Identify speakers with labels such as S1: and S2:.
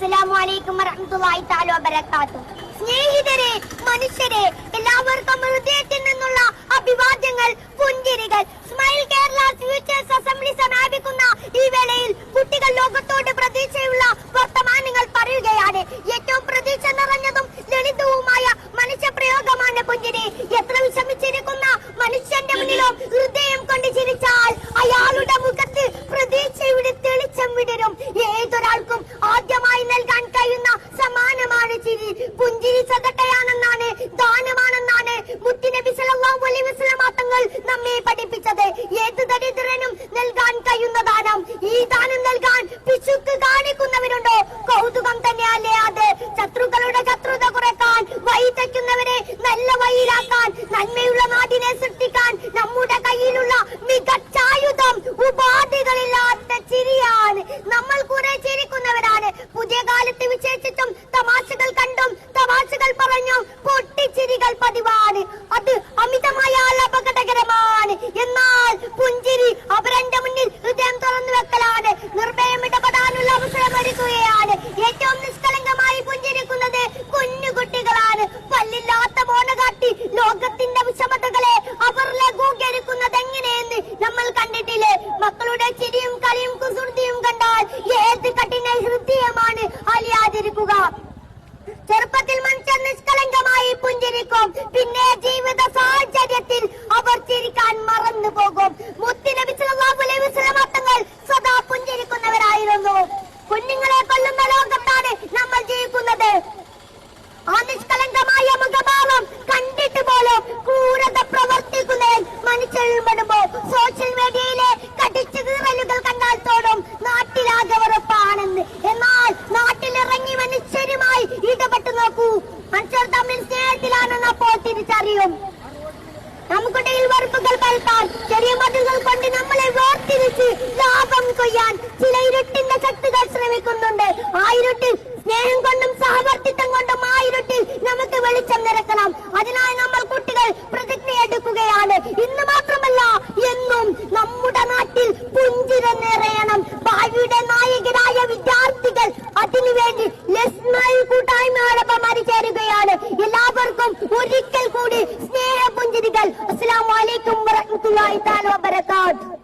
S1: തആല സ്നേഹിതരെ മനുഷ്യരെ എല്ലാവർക്കും ഹൃദയത്തിൽ നിന്നുള്ള അഭിവാദ്യങ്ങൾ പുഞ്ചിരികൾ. സ്മൈൽ കേരള ഫ്യൂച്ചേഴ്സ് അസംബ്ലി സമാപിക്കുന്ന ഈ വേളയിൽ കുട്ടികൾ ലോകത്തോട് പ്രതീക്ഷയുള്ള വർത്തമാനങ്ങൾ പറയുകയാണ്. ഏറ്റവും പ്രതീക്ഷ നിറഞ്ഞതും ലളിതവുമായ മനുഷ്യ പ്രയോഗമാണ് പുഞ്ചിരി. എത്ര വിഷമിച്ചിരിക്കുന്ന മനുഷ്യന്റെ മുന്നിലും ഹൃദയം കൊണ്ട് ചിരിച്ചാൽ അയാളുടെ പുഞ്ചിരി സദക്കയാണെന്നാണ് ദാനമാണെന്നാണ് മുത്തുനബി സല്ലല്ലാഹു അലൈഹി വസല്ലമ തങ്ങൾ നമ്മെ പഠിപ്പിച്ചത്. ഏത് ദരിദ്രനും നൽകാൻ കഴിയുന്ന ദാനം ഈ ദാനം നൽകാൻ പിശുക്ക് കാണിക്കുന്നവരുണ്ടോ? കൗതുകം തന്നെയല്ലേ അത്? ശത്രുക്കളുടെ ശത്രുത കുറയ്ക്കാൻ വഴി തെറ്റുന്നവരെ നല്ല വഴിയിലാക്കാൻ നന്മയുള്ള നാടിനെ സൃഷ്ടിക്കാൻ നമ്മുടെ കയ്യിലുള്ള മികച്ച ആയുധം ഉപാധികളില്ലാത്ത ചിരിയാണ് പറഞ്ഞും പൊട്ടിച്ചിരികൾ പതിവാണ്. അത് അമിതമായ അപകടകരമാണ് എന്നാൽ പുഞ്ചിരി അവരന്റെ മുന്നിൽ ഹൃദയം തുറന്നു വെക്കലാണ്. നിർഭയം ഇടപെടാനുള്ള അവസരം ഒരുക്കുകയാണ്. ഏറ്റവും നിഷ്കളങ്കമായി പുഞ്ചിരിക്കുന്നത് കുഞ്ഞുകുട്ടികളാണ്. പല്ലില്ലാത്ത മോണ കാട്ടി ലോകത്തിന്റെ വിഷമതകളെ അവർ ലഘൂകരിക്കുന്നത് എങ്ങനെയെന്ന് നമ്മൾ കണ്ടിട്ടില്ലേ? മക്കളുടെ ചിരിയും കളിയും കുസൃതിയും കണ്ടാൽ ഏത് കഠിന ഹൃദയമാണ് അലിയാതിരിക്കുക. ചെറുപ്പത്തിൽ മനുഷ്യൻ നിഷ്കളങ്കമായി പുഞ്ചിരിക്കും. പിന്നെ ജീവിത സാഹചര്യത്തിൽ അവർ ചിരിക്കാൻ മറന്നു പോകും. മുത്തി സല്ലല്ലാഹു അലൈഹി വസല്ലമ തങ്ങൾ സദാ പുഞ്ചിരിക്കുന്നവരായിരുന്നു. കുഞ്ഞുങ്ങളെ കൊല്ലുന്ന ലോകത്താണ് നമ്മൾ ജീവിക്കുന്നത്. ആ നിഷ്കളങ്കമായ മുഖഭാവം കണ്ടിട്ട് പോലും ക്രൂരത പ്രവർത്തിക്കുന്നതിൽ മനുഷ്യരിൽ പെടുമ്പോ തിരിച്ചറിയും നമുക്കിടയിൽ വെറുപ്പുകൾ പരത്താൻ ചെറിയ മതിലുകൾ കൊണ്ട് നമ്മളെ വേർതിരിച്ച് ലാഭം കൊയ്യാൻ ചില ഇരുട്ടിന്റെ ശക്തികൾ ശ്രമിക്കുന്നുണ്ട്. ആ ഇരുട്ടിൽ സ്നേഹം കൊണ്ടും സഹവർത്തിത്വം കൊണ്ടും ആ ഇരുട്ടിൽ നമുക്ക് വെളിച്ചം നിരക്കണം. അതിനായി നമ്മൾ കുട്ടികൾ പ്രതിജ്ഞ എടുക്കുകയാണ് ഇന്ന് മാത്രമല്ല എന്നും നമ്മുടെ നാട്ടിൽ പുഞ്ചിര നിറയണം warahmatullahi ta'ala wa barakatuh